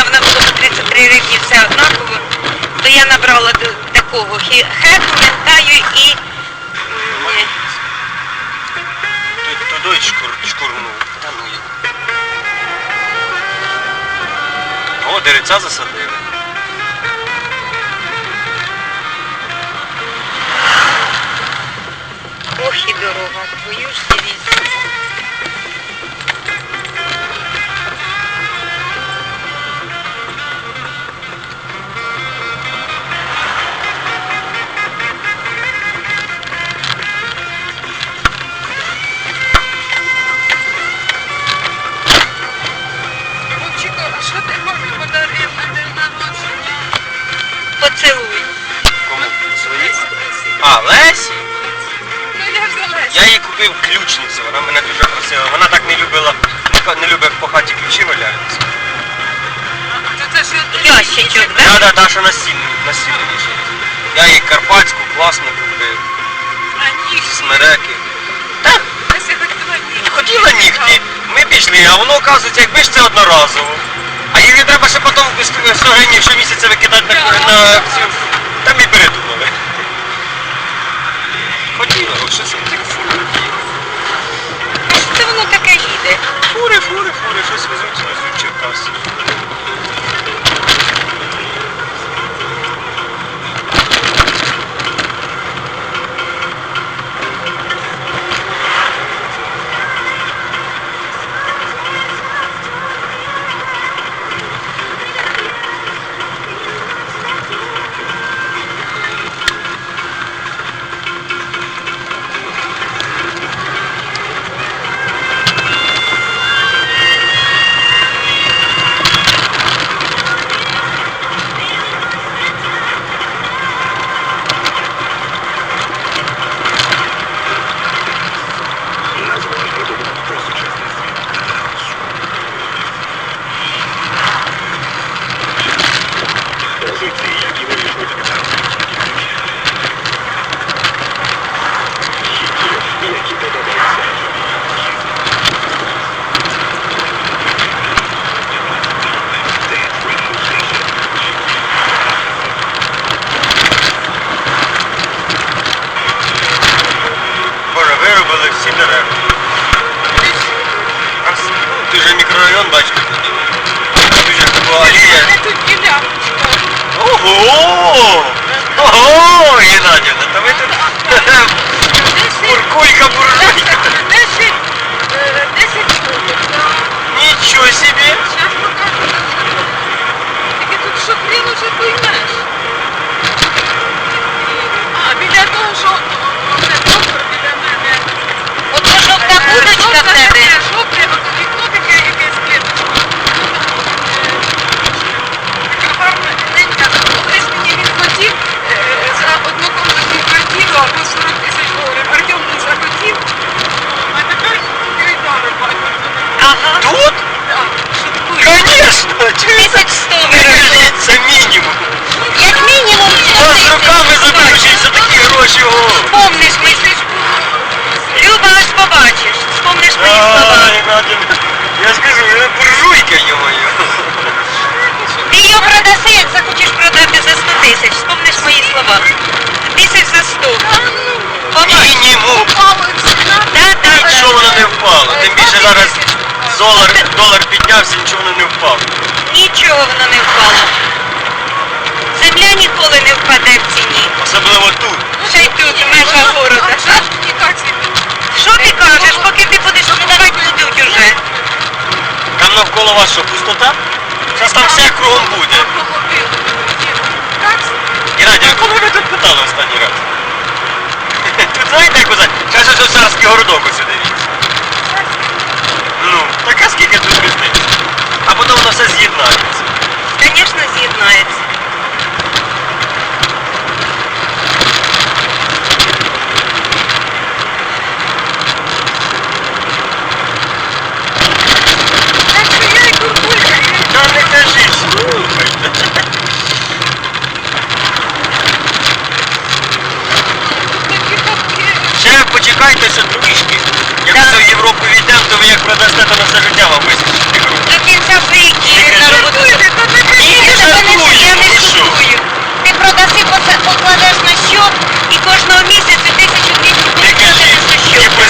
ціна вона була по 33 гривні, все однаково, то я набрала такого хеку, ментаю і Тут туди шкурнув. Та ну його. О, деревця засадили. ох і дорога, твою ж дивізію. Да, да, що на вішається. Я їй карпатську класну купив, А ніг. смереки. Та хотіла ніг. хотіла нігті. Ми пішли, а воно оказується, якби ж це одноразово. А її треба ще потім 100 гривень щомісяця викидати на, на цю. Та ми передумали. Хотіла, що. Це Я скажу, ви буржуйка, йо-моє. Ти її продаси, як захочеш продати за 100 тисяч. Спомниш мої слова. Тисяч за 100. Побачиш. Мінімум. Да, да, що да. воно не впало? Тим більше зараз долар, долар піднявся, нічого воно не впало. Нічого воно не впало. Земля ніколи не впаде в ціні. Особливо тут. Ще й тут, в межах города. Що ти кажеш, поки ти будеш продавати, будуть уже. Там навколо вас що, пустота? Зараз там все кругом буде. Геннадій, а коли ви тут питали останній раз? Тут знаєте, як казати? Каже, що царський городок ось дивіться. Ну, так а скільки тут людей? А потім воно все з'єднається. Звісно, з'єднається. все життя вам вистачить ігру. До кінця приїхали на роботу. Тільки жартую, Я не ви що? шуткую. Ти продаси, покладеш на щот і кожного місяця тисячу тисячу Не покладеш кажіть, на щот. ніби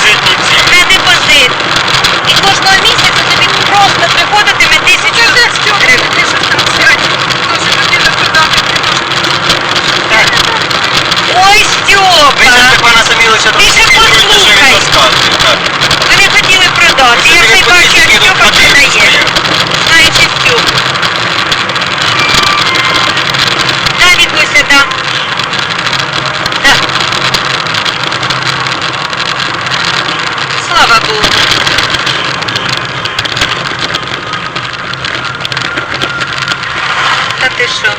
Та ти що?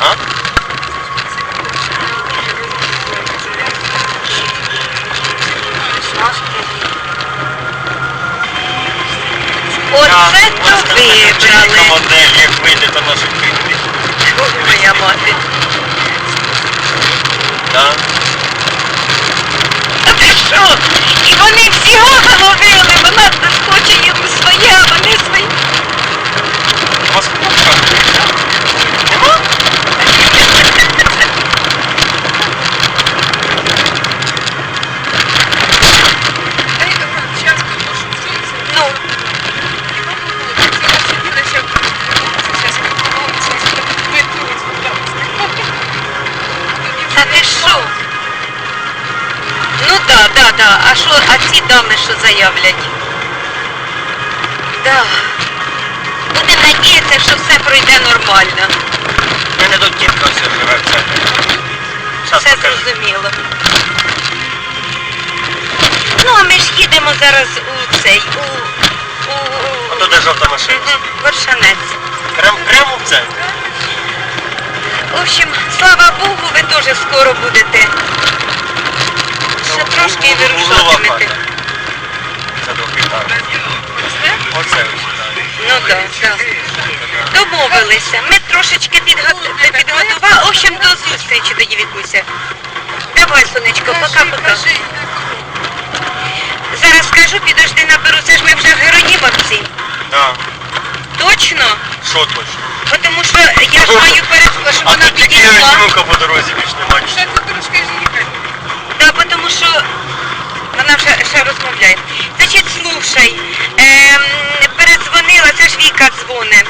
А? Оце то вибрали. Модель, як вийде, то може вийти. Моя мать. Да. А що, а ці дами що заявлять? Да. Будемо надіятися, що все пройде нормально. Мене тут тітка все живе в центрі. Щас Все покажу. зрозуміло. Ну, а ми ж їдемо зараз у цей, у, у, у, Ото де жовта машина. Мгм, Вершанець. Прям, прямо в центрі. В общем, слава Богу, ви дуже скоро будете. Ще трошки і вирушатимете. Це двохітарне. Оце ось. Ну так, так. Домовилися. Ми трошечки підготували. В общем, до зустрічі тоді Вікуся. Давай, сонечко, пока-пока. Зараз скажу, підожди наберу. Це ж ми вже в Геронімовці. Да. Точно? Що точно? Бо Тому що я ж маю перед, щоб А вона тут тільки підійшла. Геронімовка по дорозі більш нема Ще тут трошки ж їхати. Тому що вона вже ще розмовляє. Значить, слушай, ем, передзвонила, це ж Віка дзвони.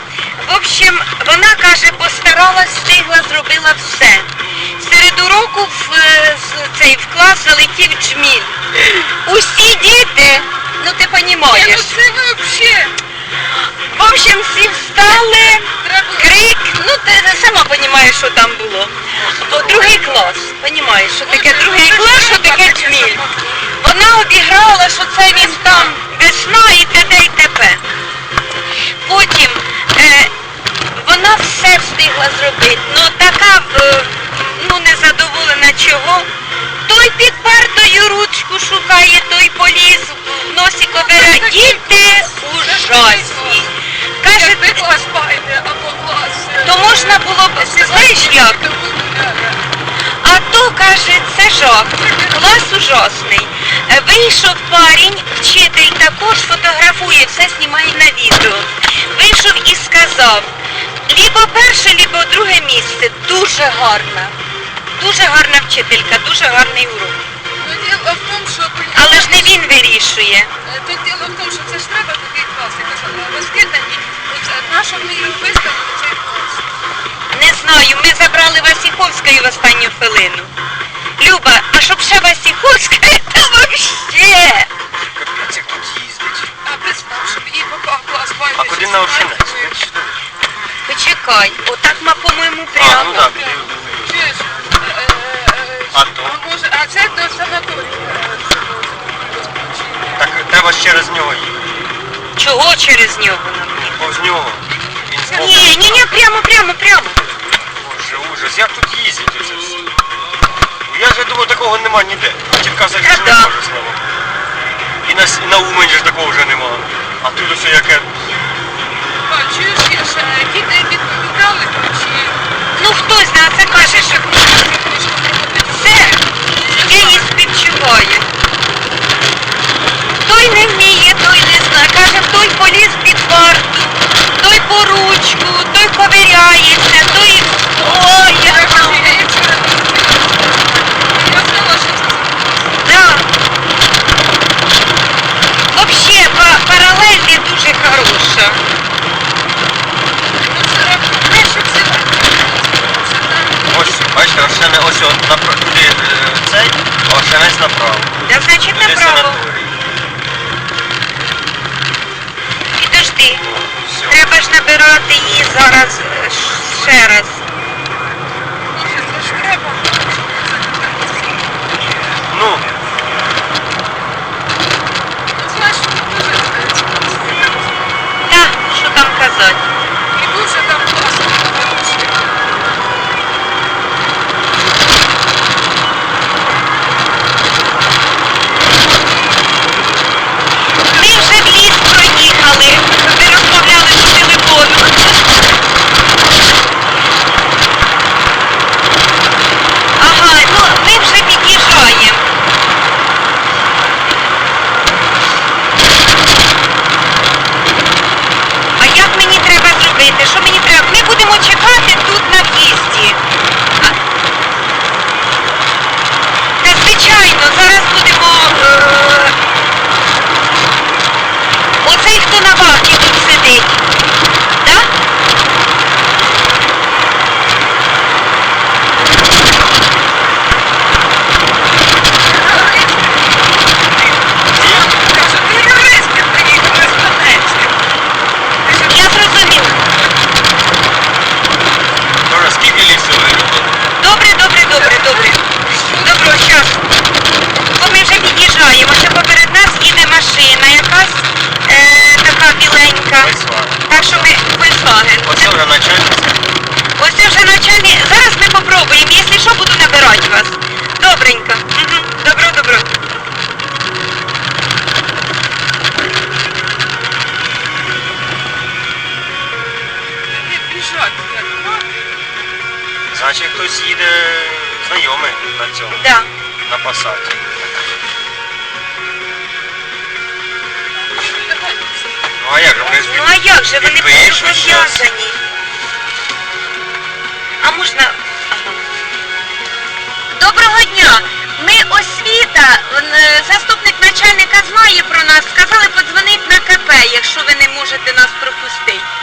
В общем, вона каже, постаралась, встигла, зробила все. Серед уроку в, е, цей, в клас залетів джміль. Усі діти, ну ти Ні, ну це взагалі. В общем, всі встали, Треба крик, ну ти сама розумієш, що там було. О, другий клас, розумієш, що таке другий клас, що таке джміль. Вона обіграла, що це він там весна і т.д. і т.п. Потім е, вона все встигла зробити, ну така е, ну, незадоволена чого. Той під партою ручку шукає, той поліз в носі ковера. Діти ужасні. Каже, то можна було б, знаєш як? е, А то каже, це жах. Клас ужасний. Е, Вийшов парень, вчитель також фотографує, все знімає на відео. Вийшов і сказав, лібо перше, лібо друге місце. Дуже гарна. Дуже гарна вчителька, дуже гарний урок. Але ж не він вирішує. Тому, що це ж треба такий клас, якось е, розкидані. Оце, На ми їх виставили, цей клас? Не знаю, ми забрали Васіховської в останню хвилину. Люба, а щоб ще Васіховська, то вообще. Капець, як тут їздить. А представ, щоб їй попав клас. А куди на Овчинець? Почекай, отак ми, по-моєму, А, прямо. ну так. Чуєш? Е, е, е, А то? А може, а це до санаторію. Треба ж через нього їхати. Чого через нього нам? Повз нього. Він збоку. Ні, ні, ні, прямо, прямо, прямо. Боже, ужас, як тут їздять оце все? Я ж думаю, такого нема ніде. Тітка взагалі Та ж да. може, слава Богу. І на, с- на Умані ж такого вже нема. А тут усе яке. Чуєш, я ще діти відповідали, чи... Ну хтось на це каже, що все, я її співчуваю. Той не вміє, той не знає. Каже, той поліз під варту, той по ручку, той ковиряється, той... Ой, я Я знаю. вчора Я знала, що це Да. Вообще, па- паралель не дуже хороша. Ну, це раб- те, що це так. Ось, бачите, Ошене, ось от напра... туди е, Ошенець направо. Да, значить, Туди направо. санаторій. Підожди. Ну, все. Треба ж набирати її зараз е, ще раз. Значить хтось їде знайомий на цьому, Да. на пасаті. Ну а як же ми Ну а як же вони зобов'язані? А можна. Ага. Доброго дня! Ми освіта, е, заступник начальника знає про нас, сказали подзвонити на КП, якщо ви не можете нас пропустити.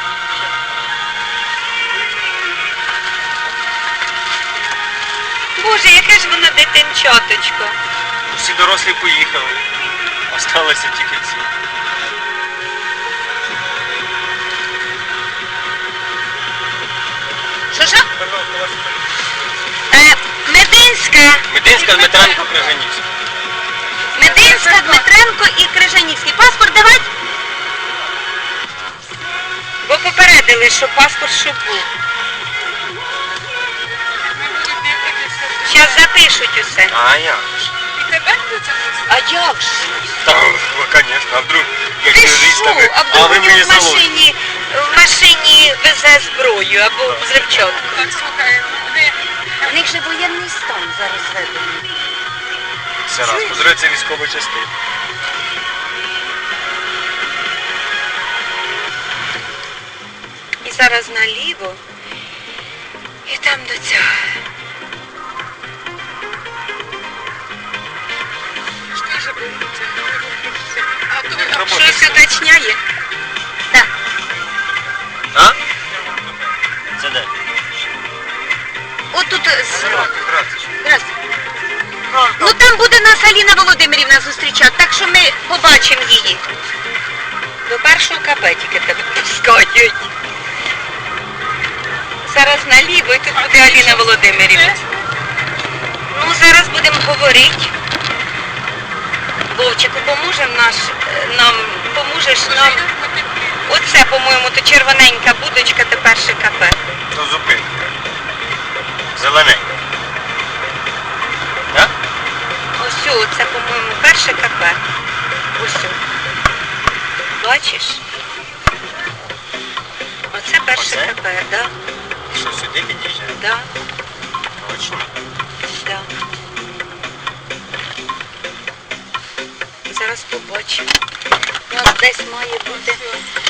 Боже, яке ж воно дитинчаточко. Всі дорослі поїхали. Осталися тільки ці. Що ж? Е, Мединська. Мединська, Дмитренко, Крижанівська. Мединська, Дмитренко і Крижанівський. Паспорт давай. Бо попередили, що паспорт щоб був. Зараз запишуть усе. А як ж? І тебе будуть А як ж? Та, ну, звісно, а вдруг, як Ти що? ви- А а вдруг ви мені в машині, в машині везе зброю або взривчатку. Так, слухай, вони У них же воєнний стан зараз введений. Все раз, позриться військова частина. І зараз наліво. І там до цього. Роботи. Щось уточняє? Так. А? Це де? З... Здравствуйте. Здравствуйте. Ну там буде нас Аліна Володимирівна зустрічати, так що ми побачимо її. До першого КП тільки тебе пускають. Зараз наліво і тут буде Аліна Володимирівна. Ну зараз будемо говорити. Вовчику, поможем наш, нам, поможеш нам. Оце, по-моєму, то червоненька будочка, то перше КП. То зупинка. Зелененька. Так? Ось це, по-моєму, перше КП. Ось. Бачиш? Оце перше Оце? КП, да, Що, сюди під'їжджає? да, Точно. Побачимо. У нас десь має бути